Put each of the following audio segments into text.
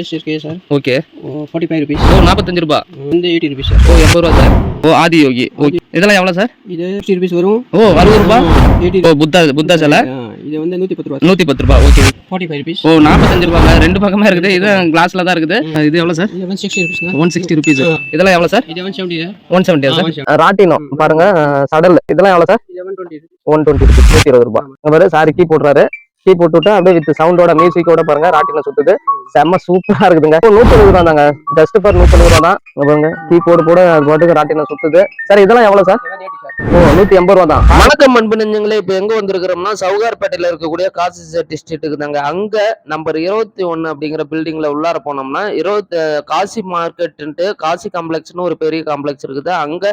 இருக்கு sir okay forty five rupees ஓ நாற்பத்தஞ்சு ரூபா. வந்து எயிட்டி ருபீஸ் சார் ஓ எண்பது ரூபா சார் ஓ ஆதி யோகி. ஓகே இதெல்லாம் எவ்வளோ சார் இது சிக்ஸ்டி ருபீஸ் வரும். ஓ அறுபது ரூபா? எயிட்டி ஓ புத்தா புத்தா சிலை? இது வந்து நூற்றி பத்து ரூபா நூற்றி பத்து ரூபா ஓகே ஃபார்ட்டி ஃபைவ் ருபீஸ் ஓ நாற்பத்தஞ்சு ரூபாங்க. ரெண்டு பக்கமாக இருக்குது. இது கிளாஸில் தான் இருக்குது. இது எவ்வளோ sir sixty rupees one sixty rupees இதெல்லாம் எவ்வளோ சார் இது செவன்ட்டி ஒன் சார் ராட்டினம் பாருங்க. சடல். இதெல்லாம் எவ்வளோ சார் வந்து டுவெண்ட்டி ஒன் டுவெண்ட்டி ருபீஸ் நூற்றி இருபது ரூபாய் இங்க பாரு சாரி கீ போட்டுறாரு கீ போட்டுவிட்டு அப்படியே வித் சவுண்டோட மியூசிக்கோட பாருங்க. ராட்டினம் சுத்துது. செம்ம சூப்பரா இருக்குதுங்க. நூற்றி ரூபா தாங்க ஜஸ்ட் ஃபார் நூத்தி ரூபா தான் பாருங்க. கீ போடு போட. அது பாட்டுக்கு ராட்டினம் சுத்துது. சார் இதெல்லாம் எவ்வளோ சார் ஓ நூத்தி எண்பது ரூபா தான் வணக்கம் அன்பு நெஞ்சங்களே. இப்போ எங்க வந்திருக்கிறோம்னா சவுகார்பேட்டையில இருக்கக்கூடிய காசி செட்டி ஸ்ட்ரீட்டுக்கு தாங்க அங்க நம்பர் இருபத்தி ஒன்னு அப்படிங்கிற பில்டிங்ல உள்ளார போனோம்னா இருபத்தி காசி மார்க்கெட்டுன்ட்டு காசி காம்ப்ளெக்ஸ்னு ஒரு பெரிய காம்ப்ளெக்ஸ் இருக்குது. அங்க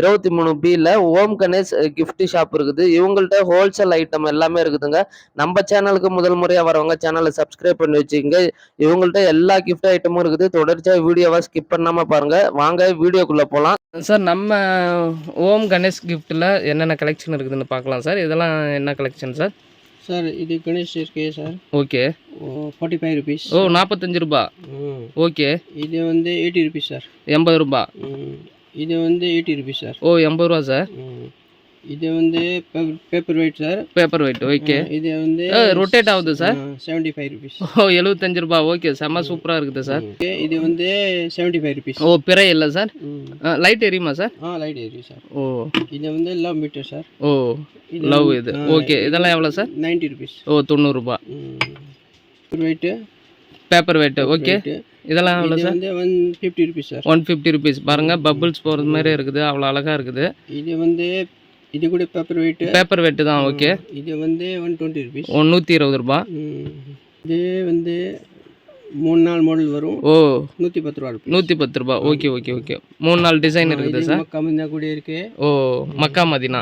இருபத்தி மூணு பில ஓம் கணேஷ் கிஃப்ட் ஷாப் இருக்குது. இவங்கள்ட்ட ஹோல்சேல் ஐட்டம் எல்லாமே இருக்குதுங்க. நம்ம சேனலுக்கு முதல் முறையா வரவங்க சேனலை சப்ஸ்கிரைப் பண்ணி வச்சுக்கோங்க. இவங்கள்ட்ட எல்லா gift ஐட்டமும் இருக்குது. தொடர்ச்சியா வீடியோவை ஸ்கிப் பண்ணாம பாருங்க. வாங்க வீடியோக்குள்ள போலாம். சார் நம்ம ஓம் கணேஷ் கிஃப்ட்டில் என்னென்ன கலெக்ஷன் இருக்குதுன்னு பார்க்கலாம் சார் இதெல்லாம் என்ன கலெக்ஷன் சார் சார் இது கணேஷ் இருக்கு sir okay forty five rupees ஓ நாற்பத்தஞ்சு ரூபா. ஓகே இது வந்து எயிட்டி ருபீஸ் சார் எண்பது ரூபா. இது வந்து எயிட்டி ருபீஸ் சார் ஓ எண்பது ரூபா சார் இது வந்து paper weight sir paper weight okay இது வந்து ரொட்டேட் ஆகுது சார் செவன்ட்டி ஃபைவ் ருபீஸ் ஓ எழுபத்தஞ்சு ரூபா ஓகே செம்ம சூப்பராக இருக்குது சார் இது வந்து செவன்ட்டி ஃபைவ் ருபீஸ் ஓ பிறை இல்லை சார் லைட் எரியுமா சார் ஆ லைட் ஏறி சார் ஓ. இது வந்து லவ் மீட்டர் சார் ஓ லவ் இது. ஓகே இதெல்லாம் எவ்வளோ சார் நைன்ட்டி ருபீஸ் ஓ தொண்ணூறுரூபா வெயிட்டு பேப்பர் வெயிட் ஓகே இதெல்லாம் எவ்வளோ சார் வந்து one fifty rupees sir one fifty rupees பாருங்க பபிள்ஸ் போகிறது மாதிரி இருக்குது அவ்வளோ அழகாக இருக்குது. இது வந்து இது கூட பேப்பர் வெயிட்டு பேப்பர் வெட்டு தான் ஓகே இது வந்து ஒன் டுவெண்ட்டி ருபீஸ் நூற்றி இருபது ரூபா. இது வந்து மூணு நாள் மாடல் வரும். ஓ. நூற்றி பத்து ரூபா ருபீஸ் நூற்றி பத்து ரூபா. ஓகே ஓகே ஓகே மூணு நாலு டிசைன் இருக்குது சார் கம்மியா கூட இருக்கு. ஓ மக்கா மதினா.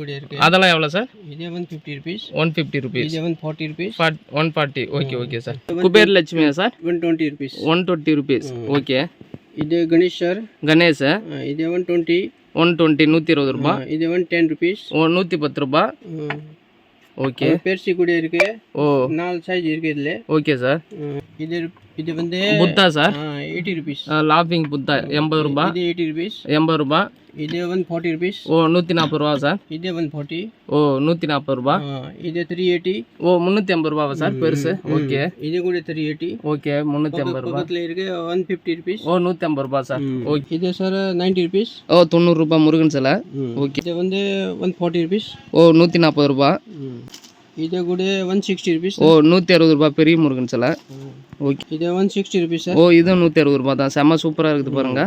கூட இருக்கு. அதெல்லாம் எவ்வளோ சார் இது வந்து fifty rupees one fifty rupees இது வந்து forty rupees one forty okay okay sir Kuber லட்சுமியா sir one twenty rupees one twenty rupees okay இது கணேஷ் சார் கணேஷ்? இது ஒன் டுவெண்ட்டி ஒன் டுவெண்ட்டி நூற்றி இருபது ரூபா. இது ஒன் டென் ருபீஸ் ஓ நூற்றி பத்து ரூபா. ஓகே. பெருசி கூட இருக்கு. ஓ. நாலு சைஸ் இருக்கு இதுல. Okay sir. இது இது வந்து புத்தா சார். எயிட்டி ருபீஸ் லாஃபிங் புத்தா எண்பது ரூபா இது எயிட்டி ருபீஸ் எண்பது ரூபா இது ஒன் ஃபார்ட்டி ருபீஸ் ஓ நூற்றி நாற்பது ரூபா சார் இது ஒன் ஃபார்ட்டி ஓ நூற்றி நாற்பது ரூபா இது த்ரீ எயிட்டி ஓ முந்நூற்றி ஐம்பது ரூபாவா சார் பெருசு ஓகே இது கூட த்ரீ எயிட்டி ஓகே முந்நூற்றி ஐம்பது ரூபா பக்கத்தில் இருக்கு ஒன் ஃபிஃப்டி ருபீஸ் ஓ நூற்றி ஐம்பது ரூபா சார் ஓகே இது சார் நைன்டி ருபீஸ் ஓ தொண்ணூறுரூபா முருகன் சிலை ஓகே இது வந்து ஒன் ஃபார்ட்டி ருபீஸ் ஓ நூற்றி நாற்பது ரூபா இது கூட ஒன் சிக்ஸ்டி ருபீஸ் ஓ நூற்றி அறுபது ரூபா பெரிய முருகன் சிலை ஓகே இது ஒன் சிக்ஸ்டி ருபீஸ் சார் ஓ இதுவும் நூற்றி அறுபது ரூபா தான். செம்ம சூப்பராக இருக்குது பாருங்க.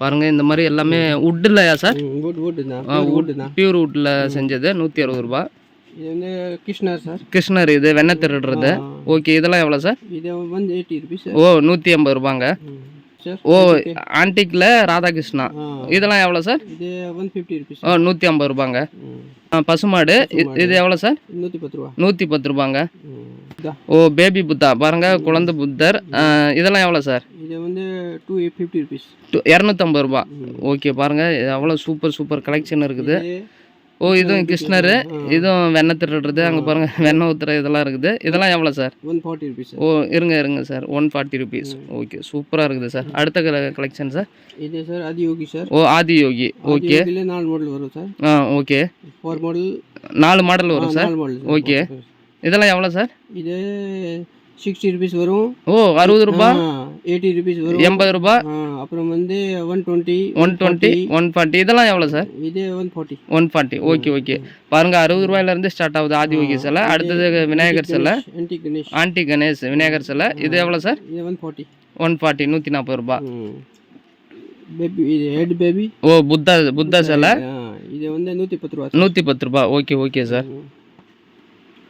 பாருங்க இந்த மாதிரி எல்லாமே வுட்லையா சார் வுட் வுட் தான். வுட் தான். பியூர் வுட்டில் செஞ்சது நூற்றி அறுபது ரூபா. இது வந்து கிருஷ்ணர் சார் கிருஷ்ணர் இது வெண்ணெய் திருடுறது. ஓகே இதெல்லாம் எவ்வளோ சார் இது வந்து எயிட்டி ருபீஸ் ஓ நூற்றி ஐம்பது ரூபாங்க. ஓ ஆன்டிக்கில் ராதாகிருஷ்ணா. இதெல்லாம் எவ்வளோ சார்? இது ஒன் ஃபிஃப்டி ருபீஸ் ஓ நூற்றி ஐம்பது ரூபாங்க. பசுமாடு. இது எவ்வளோ சார்? நூற்றி பத்து ரூபா. நூற்றி பத்து ரூபாங்க. ஓ பேபி புத்தா. பாருங்க குழந்தை புத்தர். இதெல்லாம் எவ்வளோ சார்? இது வந்து டூ ஃபிஃப்டி ருபீஸ் டு- இரநூத்தம்பது ரூபா. ஓகே பாருங்க. எவ்வளோ சூப்பர் சூப்பர் கலெக்ஷன் இருக்குது. ஓ இதுவும் கிருஷ்ணர். இதுவும் வெண்ணெய் திருடுறது அங்கே பாருங்க வெண்ணெய் ஊத்துற இதெல்லாம் இருக்குது. இதெல்லாம் எவ்வளோ சார்? ஒன் ஃபார்ட்டி ருபீஸ் ஓ இருங்க இருங்க sir. One forty rupees okay சூப்பராக இருக்குது சார். அடுத்த கலெக்ஷன் சார்? இது சார் ஆதியோகி சார் ஓ ஆதி யோகி ஓகே நாலு மாடல் வரும் சார் ஆ ஓகே ஃபோர் மாடல் நாலு மாடல் வரும் சார்? ஓகே இதெல்லாம் எவ்வளோ சார்? இது சிக்ஸ்டி ருபீஸ் வரும். ஓ அறுபது ரூபா? எயிட்டி ருபீஸ் வரும். எண்பது ரூபா? ஆ, அப்புறம் வந்து one twenty one twenty one forty இதெல்லாம் எவ்வளோ சார்? இது one forty one forty okay okay பாருங்க அறுபது ரூபாயிலேருந்து ஸ்டார்ட் ஆகுது ஆதி யோகி சிலை. அடுத்தது விநாயகர் சிலை. ஆன்டி கணேஷ். ஆண்டி கணேஷ் விநாயகர் சிலை. இது எவ்வளோ சார்? இது ஒன் ஃபார்ட்டி ஒன் ஃபார்ட்டி நூற்றி நாற்பது ரூபா. பேபி இது ஹெட் பேபி ஓ புத்தா புத்தா சிலை. இது வந்து நூற்றி பத்து ரூபா நூற்றி பத்து ரூபா. ஓகே ஓகே சார்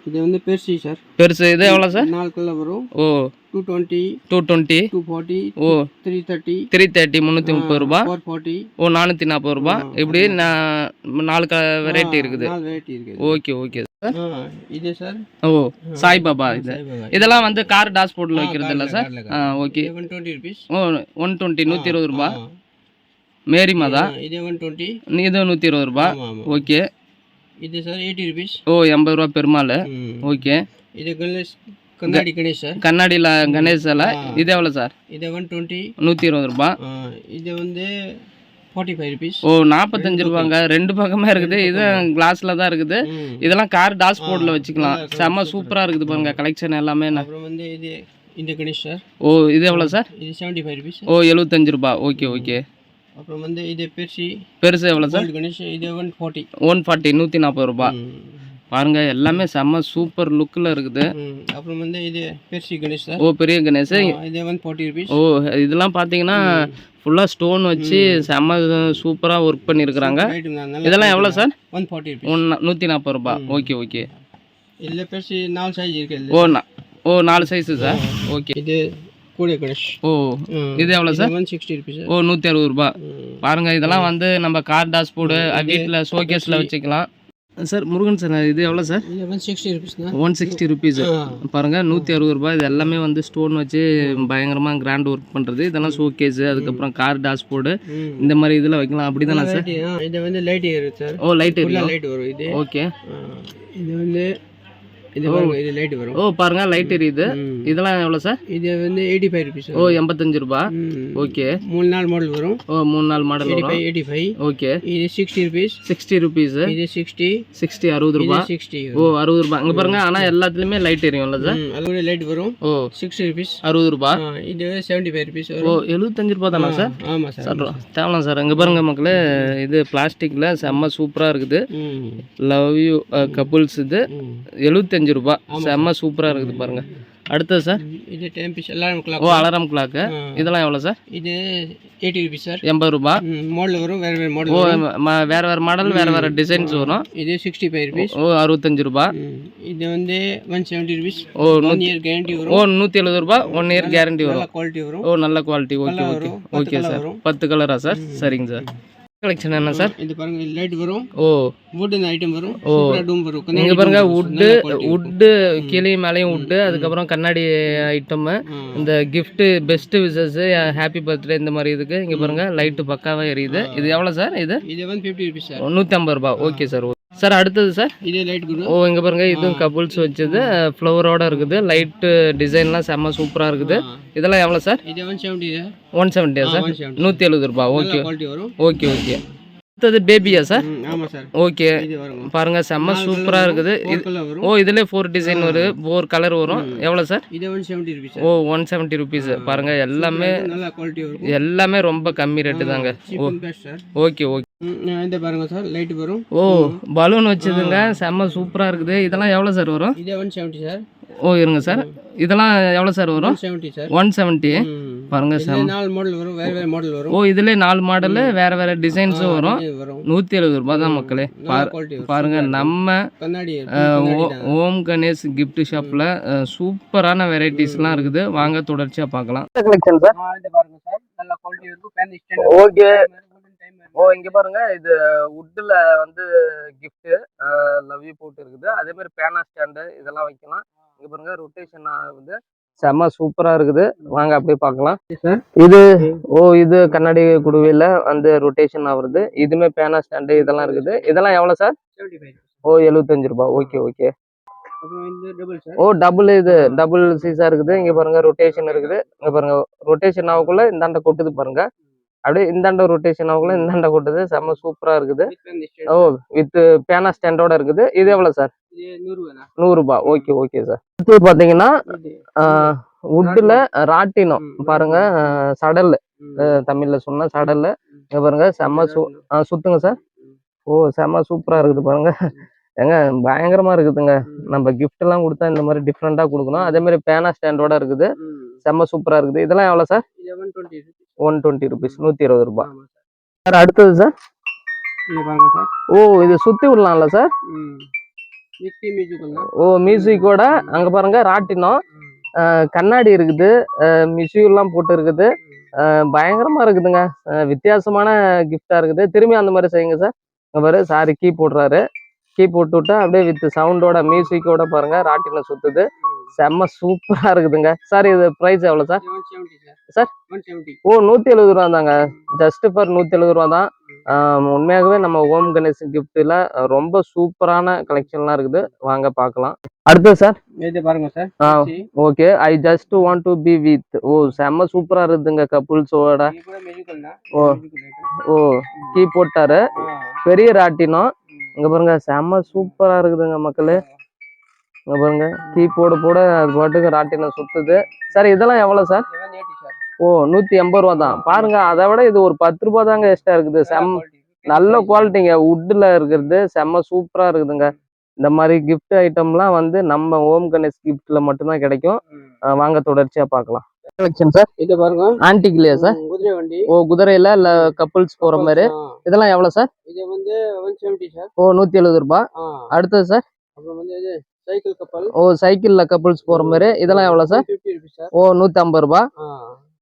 இது வந்து பெருசி சார். பெருசு இது எவ்வளோ சார்? நாலு கலர் வரும். ஓ. Two twenty two twenty two forty ஓ. த்ரீ தேர்ட்டி த்ரீ தேர்ட்டி முந்நூற்றி முப்பது ரூபா. ஃபோர் ஃபார்ட்டி ஓ நானூற்றி நாற்பது ரூபா. இப்படி நான் நாலு க வெரைட்டி இருக்குது. வெரைட்டி இருக்குது. Okay okay sir. இது சார்? ஓ சாய்பாபா இது. இதெல்லாம் வந்து கார் டாஷ்போர்ட்டில் வைக்கிறது இல்லை சார்? ஆ ஓகே. ஒன் டுவெண்ட்டி ருபீஸ் ஓ ஒன் டுவெண்ட்டி நூற்றி இருபது ரூபா. மேரி மாதா இது ஒன் டுவெண்ட்டி இது நூற்றி இருபது ரூபா. ஓகே. இது சார் எயிட்டி ருபீஸ் ஓ எண்பது ரூபா பெருமாள். ஓகே. இது கணேஷ் கண்ணாடி கணேஷ் சார். கண்ணாடியில் கணேஷ் சில இது எவ்வளோ சார்? இது ஒன் டுவெண்ட்டி நூற்றி இருபது ரூபா. இது வந்து ஃபார்ட்டி ஃபைவ் ருபீஸ் ஓ நாற்பத்தஞ்சு ரூபாங்க. ரெண்டு பக்கமே இருக்குது. இது கிளாஸில் தான் இருக்குது. இதெல்லாம் கார் டாஷ்போர்டில் வச்சுக்கலாம். செம்ம சூப்பராக இருக்குது பாருங்க கலெக்ஷன் எல்லாமே. அப்புறம் வந்து இது இந்த கணேஷ் சார். ஓ இது எவ்வளோ சார்? இது செவன்ட்டி ஃபைவ் ருபீஸ் ஓ எழுபத்தஞ்சு ரூபா. Okay okay. அப்புறம் வந்து இது பெருசி. பெருசு எவ்வளோ சார்? கணேஷ் இது ஒன் ஃபார்ட்டி ஒன் ஃபார்ட்டி நூற்றி நாற்பது ரூபா. பாருங்க எல்லாமே செம்ம சூப்பர் லுக்கில் இருக்குது. அப்புறம் வந்து இது பெருசி கணேஷ் சார் ஓ பெரிய கணேஷ் இது ஒன் ஃபார்ட்டி ருபீஸ் ஓ இதெல்லாம் பார்த்தீங்கன்னா ஃபுல்லாக ஸ்டோன் வச்சு செம்ம சூப்பராக ஒர்க் பண்ணியிருக்கிறாங்க இதெல்லாம் எவ்வளோ சார்? ஒன் ஃபார்ட்டி ஒன் நூற்றி நாற்பது ரூபா. Okay okay. இதில் பெருசி நாலு சைஸ் இருக்கு இதுல. ஓ ஓ நாலு சைஸு சார் ஓகே. இது கூடிய கணேஷ். ஓ இது எவ்வளோ சார்? ஒன் சிக்ஸ்டி ருபீஸ் ஓ நூற்றி அறுபது ரூபா. பாருங்க இதெல்லாம் வந்து நம்ம கார் டாஷ்போர்டு வீட்டில் ஷோகேஸில் வச்சுக்கலாம். சார் முருகன் சார் இது எவ்வளோ சார்? ஒன் சிக்ஸ்டி ருபீஸ்னா ஒன் சிக்ஸ்டி ருபீஸ் பாருங்க நூற்றி அறுபது ரூபாய். இது எல்லாமே வந்து ஸ்டோன் வச்சு பயங்கரமாக கிராண்ட் ஒர்க் பண்ணுறது இதெல்லாம் ஷோகேஸு அதுக்கப்புறம் கார் டாஷ்போர்டு இந்த மாதிரி இதில் வைக்கலாம். அப்படி தானே சார்? இது வந்து லைட் இருக்கு சார். ஓ லைட் லைட் வரும் இது. ஓகே. இது வந்து இது இது லைட் வரும். ஓ பாருங்க லைட் எரியுது. இதெல்லாம் எவ்வளோ சார்? இது வந்து எயிட்டி ஃபைவ் ருபீஸ் ஓ எண்பத்தஞ்சு ரூபா? ஓகே. மூணு நாள் மாடல் வரும். ஓ மூணு நாள் மாடல் வரும். Eighty five okay. இது சிக்ஸ்டி ருபீஸ் சிக்ஸ்டி ருபீஸு இது சிக்ஸ்டி சிக்ஸ்டி அறுபது இது ரூபா சிக்ஸ்டி ஓ அறுபது ரூபா. இங்கே பாருங்க ஆனால் எல்லாத்துலேயுமே லைட் எரியும்ல சார்? அது கூட லைட் வரும். ஓ. சிக்ஸ்டி ருபீஸ் அறுபது ரூபா? இது செவன்ட்டி ஃபைவ் ருபீஸ் ஓ எழுபத்தஞ்சு ரூபா தானா சார்? ஆமாம் சார். தேவலாம் சார். இங்கே பாருங்க மக்களே இது பிளாஸ்டிக்கில் செம்ம சூப்பராக இருக்குது. லவ் யூ கப்புள்ஸ் இது. ம். எழுபத்தஞ்சு ரூபா. செம்ம சூப்பராக இருக்குது பாருங்க. அடுத்தது சார் இது டென் பீஸ் எல்லாரும் ஓ கிளாக் அலாரம் கிளாக்கு இதெல்லாம் எவ்வளோ சார் இது எயிட்டி ருபீஸ் சார் எண்பது ரூபா. மாடல் வரும் வேறு வேறு ஓ மாடல் ம- வேற வேற மாடல் வேற வேற டிசைன்ஸ் வரும். இது சிக்ஸ்டி ஃபைவ் ருபீஸ் ஓ அறுபத்தஞ்சு ரூபா. இது வந்து ஒன் செவன்ட்டி ருபீஸ் ஓ ஒன் இயர் கேரண்டி வரும். ஓ நூற்றி எழுபது ரூபா. ஒன் இயர் கேரண்டி வரும். குவாலிட்டி வரும். ஓ நல்ல quality okay okay okay sir. பத்து கலரா சார் சரிங்க சார் கலெக்ஷன் என்ன சார் இது பாருங்க லைட் வரும். ஓ. வுட் ஐட்டம் வரும். சூப்பரா டூம் வரும். இங்க பாருங்க இருக்கும். வுட்டு கீழே மேலேயும் வுட்டு அதுக்கப்புறம் கண்ணாடி ஐட்டம். இந்த gift best wishes happy birthday இந்த மாதிரி இதுக்கு இங்க பாருங்க லைட்டு பக்காவா எரியுது. இது எவ்வளவு சார் இது? இது வந்து ஃபிஃப்டி ருபீஸ் சார் நூத்தி ஐம்பது ரூபாய். ஓகே சார் சார் அடுத்தது சார்? இதே லைட் ஓ இங்க பாருங்க இதுவும் கபுல்ஸ் வச்சது. ஃப்ளவரோட இருக்குது. லைட்டு டிசைன்லாம் செம்ம சூப்பரா இருக்குது. இதெல்லாம் எவ்வளோ சார்? ஒன் செவன்ட்டி ஒன் செவன்ட்டியா சார்? நூற்றி எழுபது ரூபாய் ஓகே. Okay okay. அடுத்தது பேபியா சார் ஓகே பாருங்க செம்ம சூப்பரா இருக்குது. ஓ இதுல ஃபோர் டிசைன் வரும். ஃபோர் கலர் வரும். எவ்வளோ சார் ஓ ஒன் செவன்ட்டி ருபீஸ் பாருங்க எல்லாமே எல்லாமே ரொம்ப கம்மி ரேட்டு தாங்க. ஓகே ஓகே இந்த பாருங்க சார் லைட் வரும். ஓ பலூன் வச்சதுங்க. செம்ம சூப்பரா இருக்குது. இதெல்லாம் எவ்வளோ சார் வரும்? ஓ இருங்க சார் இதெல்லாம் எவ்வளோ சார் வரும்? One seventy sir. பாருங்க செம்ம நாலு மாடல் வரும் வேற வேற மாடல் வரும். ஓ இதுல நாலு மாடலு வேற வேற டிசைன்ஸும் வரும். நூற்றி எழுபது ரூபாய் தான் மக்களே. நல்ல பாரு- குவாலிட்டி வரும். பாருங்க நம்ம ஓம் கணேஷ் கிஃப்ட் ஷாப்ல சூப்பரான வெரைட்டிஸ்லாம் இருக்குது. வாங்க தொடர்ச்சியா பார்க்கலாம். கலெக்ஷன் சார் ஆ, இது பாருங்க சார் நல்ல குவாலிட்டி இருக்கும். பேன் ஸ்டாண்ட் ஓகே ஓ இங்க பாருங்க. இது வுட்ல வந்து gift லவ் யூ போட்டு இருக்குது. அதே மாதிரி பேனா ஸ்டாண்டு இதெல்லாம் வைக்கலாம். இங்க பாருங்க ரொட்டேஷன் ஆகுது. செம்ம சூப்பரா இருக்குது. வாங்க அப்படியே பார்க்கலாம். இது ஓ இது கண்ணாடி குடுவையில வந்து ரொட்டேஷன் ஆகுறது. இதுமே பேனா ஸ்டாண்டு இதெல்லாம் இருக்குது. இதெல்லாம் எவ்வளவு சார் ஓ எழுபத்தஞ்சு ரூபாய் ஓகே ஓகே ஓ டபுள் இது. டபுள் சீஸா இருக்குது. இங்க பாருங்க ரொட்டேஷன் இருக்குது. இங்க பாருங்க ரொட்டேஷன் ஆகக்குள்ள இந்தாண்ட கொட்டுது பாருங்க. அப்படியே இந்தாண்ட ரொட்டேஷன் ஆகக்குள்ள இந்தாண்ட கொட்டுது. செம்ம சூப்பரா இருக்குது. ஓ வித் பேனா ஸ்டாண்டோட இருக்குது. இது எவ்வளவு சார் இது நூறு ரூபாய் நூறு ரூபாய் ஓகே ஓகே சார் அடுத்து பாத்தீங்கன்னா இது வுட்ல ராட்டினம். பாருங்க சடல். தமிழ்ல சொன்னா சடல். பாருங்க செம்ம சூ சுத்துங்க சார் ஓ செம்ம சூப்பரா இருக்குது பாருங்க. ஏங்க பயங்கரமா இருக்குதுங்க. நம்ம கிஃப்ட் எல்லாம் கொடுத்தா இந்த மாதிரி டிஃப்ரெண்டா கொடுக்கணும். அதே மாதிரி பேனா ஸ்டாண்டோட இருக்குது. செம்ம சூப்பரா இருக்குது. இதெல்லாம் எவ்வளவு சார் ஒன் டுவெண்ட்டி ருபீஸ் நூத்தி இருபது ஆமா சார். அடுத்தது சார்? ஓ இது சுத்தி விடலாம்ல சார்? ஓ மியூசிக்கோட அங்க பாருங்க ராட்டினம். கண்ணாடி இருக்குது. மியூசியெல்லாம் போட்டு இருக்குது. அஹ், பயங்கரமா இருக்குதுங்க. வித்தியாசமான கிஃப்டா இருக்குது. திரும்பி அந்த மாதிரி செய்யுங்க சார். இங்க பாரு சாரி கீ போடுறாரு. கீ போட்டு விட்டா அப்படியே வித் சவுண்டோட மியூசிக்கோட பாருங்க ராட்டினம் சுத்துது. செம்ம சூப்பரா இருக்குதுங்க. சார் இது ப்ரைஸ் எவ்வளவு சார் சார் ஓ நூத்தி எழுபது ரூபா தாங்க ஜஸ்ட் ஃபார் நூத்தி எழுபது ரூபா தான் உண்மையாகவே நம்ம ஓம் கணேஷ் கிஃப்ட்ல ரொம்ப சூப்பரான கலெக்ஷன்லாம் இருக்குது. வாங்க பார்க்கலாம். அடுத்து சார் இது பாருங்க sir ah. Okay I just want to be with ஓ செம்ம சூப்பரா இருக்குதுங்க கப்புள்ஸோட. ஓ. ஓ கீ போட்டாரு. பெரிய ராட்டினம். இங்க பாருங்க செம்ம சூப்பரா இருக்குதுங்க மக்களே. இங்க பாருங்க கீ போட போட அது பாட்டுக்கு ராட்டினம் சுத்துது. சார் இதெல்லாம் எவ்வளவு சார்? இதெல்லாம் 80 சார். ஓ நூத்தி எண்பது ரூபா தான். பாருங்க அதை விட இது ஒரு பத்து ரூபா தாங்க எக்ஸ்ட்ரா இருக்குது. செம் நல்ல குவாலிட்டிங்க வுட்ல இருக்கிறது செம்ம சூப்பரா இருக்குதுங்க. இந்த மாதிரி கிஃப்ட் ஐட்டம்லாம் வந்து நம்ம ஓம் கணேஷ் கிஃப்ட்ல மட்டும்தான் கிடைக்கும். வாங்க தொடர்ச்சியா பார்க்கலாம். Collection sir? இது பாருங்க. ஆன்டிக்லையா சார்? ம், குதிரை வண்டி. ஓ குதிரையில இல்ல கப்புள்ஸ் போற மாதிரி. இதெல்லாம் எவ்வளவு சார்? இது வந்து 170 சார். ஓ ரூபாய். அடுத்தது சார்? அப்புறம் வந்து இது சைக்கிள் கப்பல்? ஓ சைக்கிள்ல கப்புள்ஸ் போற மாதிரி. இதெல்லாம் எவ்வளவு சார்? 150 rupees sir. ஓ நூத்தி ஐம்பது ரூபாய் ஆ.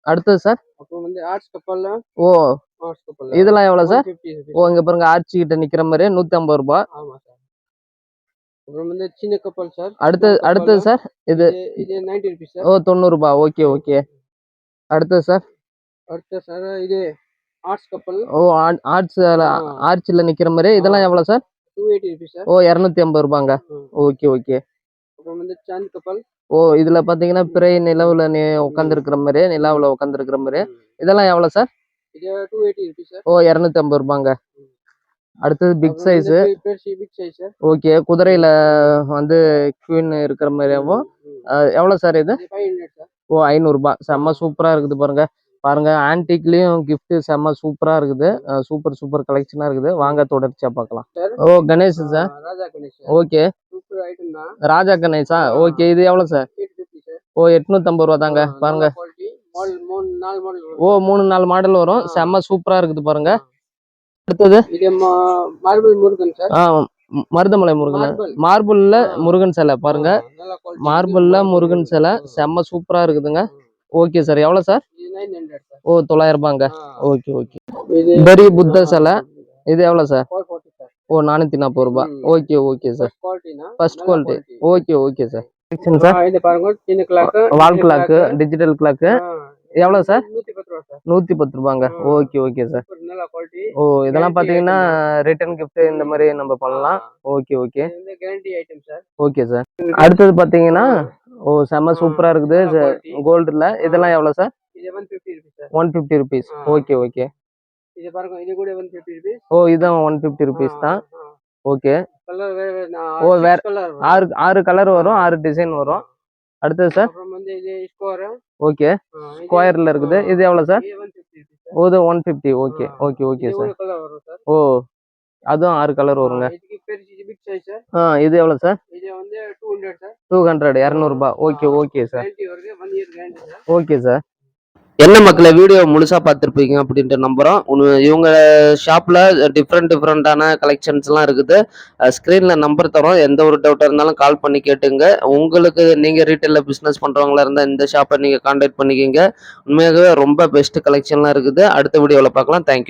அடுத்தது சார்? அப்புறம் வந்து ஆர்ட்ஸ் கப்பல் ஓ ஆர்ட்ஸ் கப்பல் இதெல்லாம் எவ்வளவு சார்? 150 rupees. ஓ இங்க பாருங்க ஆர்ச்சி கிட்ட நிக்கிற மாதிரி நூத்தி ஐம்பது ரூபாய் ஆமா சார். அப்புறம் வந்து சின்ன கப்பல் சார். அடுத்தது அடுத்தது. சார்? இது இது 90 rupees சார். ஓ தொண்ணூறு ரூபாய் ஓகே ஓகே. அடுத்தது சார்? அடுத்த சார் இது ஆர்ட்ஸ் கப்பல். ஓ ஆர்ட்ஸ் ஆ. ஆர்ச்சில் நிக்கிற மாதிரி. இதெல்லாம் எவ்வளவு சார்? 280 rupees சார் ஓ இரநூத்தி ஐம்பது ரூபாங்க. Okay okay. அப்புறம் வந்து சாந்த் கப்பல். ஓ இதுல பாத்தீங்கன்னா பிறை நிலவுல நீ உட்காந்துருக்கிற மாதிரி நிலாவுல உட்காந்துருக்கிற மாதிரி. இதெல்லாம் எவ்வளவு சார் இது 280 rupees சார் ஓ இரநூத்தி ஐம்பது ரூபாங்க. அடுத்தது பிக் சைஸ் ஓகே குதிரையில வந்து குவீன் இருக்கிற மாதிரியாவும். எவ்வளவு சார் இது? இது 500 சார் ஓ ஐநூறுரூபா செம்ம சூப்பரா இருக்குது பாருங்க. பாருங்க ஆன்டிக்லயும் gift செம்ம சூப்பரா இருக்குது. சூப்பர் சூப்பர் கலெக்ஷனா இருக்குது. வாங்க தொடர்ச்சியா பார்க்கலாம். ஓ Ganesh sir? Okay. Raja Ganesha okay இது எவ்வளவு சார்? 850 சார். ஓ எட்நூத்தம்பது ரூபா தாங்க. பாருங்க. ஓ மூணு நாலு மாடல் வரும். செம்ம சூப்பரா இருக்குது பாருங்க. அடுத்தது? மருதமலை முருகன். மார்பிள் மார்பிள்ல. முருகன் சிலை பாருங்க. மார்பிள்ல முருகன் சிலை செம்ம சூப்பரா இருக்குதுங்க. Okay sir. 900 சார்? ஓ தொள்ளாயிரம் ரூபாங்க. Okay okay. இது பெரிய புத்த சிலை. இது எவ்வளவு சார்? 440 சார் ஓ நானூத்தி நாற்பது ரூபாய். Okay okay sir. First குவாலிட்டினா first quality okay okay sir. Sir இது பாருங்க. சின்ன clock wall clock digital clock எவ்வளவு சார்? 110 ரூபா சார். நூத்தி பத்து ரூபாங்க. Okay okay sir. சூப்பர் நல்ல குவாலிட்டி ஓ இதெல்லாம் பாத்தீங்கன்னா ரிட்டர்ன் கிஃப்ட் இந்த மாதிரி நம்ம பண்ணலாம். Okay okay. இது வந்து guarantee item sir okay sir. அடுத்தது பாத்தீங்கன்னா ஓ செம்ம சூப்பரா இருக்குது. கோல்டுல இதெல்லாம் எவ்வளவு சார்? இது 150 rupees sir one fifty rupees. Okay okay இது பாருங்க இது கூட 150 rupees. ஓ இதுதான் ஒன் ஃபிஃப்டி ருபீஸ் தான். ஓகே ஓ, வேற-. ஆறு ஆறு கலர் வரும் ஆறு டிசைன் வரும். அடுத்தது சார் ஓகே ஸ்கொயர்ல இருக்குது. இது எவ்வளவு சார் இது 150 rupees சார் ஓ இது one fifty okay. Okay okay sir ஓ அதுவும் ஆறு கலர் வருங்க. ஆ இது எவ்வளவு சார் இது வந்து 200 சார் டூ ஹண்ட்ரட் இரநூறுபா. ஓகே ஓகே சார் கேரண்டி வருது 1 year guarantee sir okay sir என்ன மக்களை வீடியோ முழுசா பார்த்துருப்பீங்க அப்படின்ட்டு நம்புறோம். இவங்க ஷாப்ல டிஃப்ரெண்ட் டிஃப்ரெண்டான கலெக்ஷன்ஸ் எல்லாம் இருக்குது. ஸ்க்ரீனில் நம்பர் தரோம் எந்த ஒரு டவுட்டாக இருந்தாலும் கால் பண்ணி கேட்டுங்க. உங்களுக்கு நீங்க ரீட்டைல்ல பிசினஸ் பண்றவங்களா இருந்தா இந்த ஷாப்பை நீங்க கான்டாக்ட் பண்ணிக்கிங்க. உண்மையாகவே ரொம்ப பெஸ்ட் கலெக்ஷன்லாம் இருக்குது. அடுத்த வீடியோவில் பார்க்கலாம். தேங்க்யூ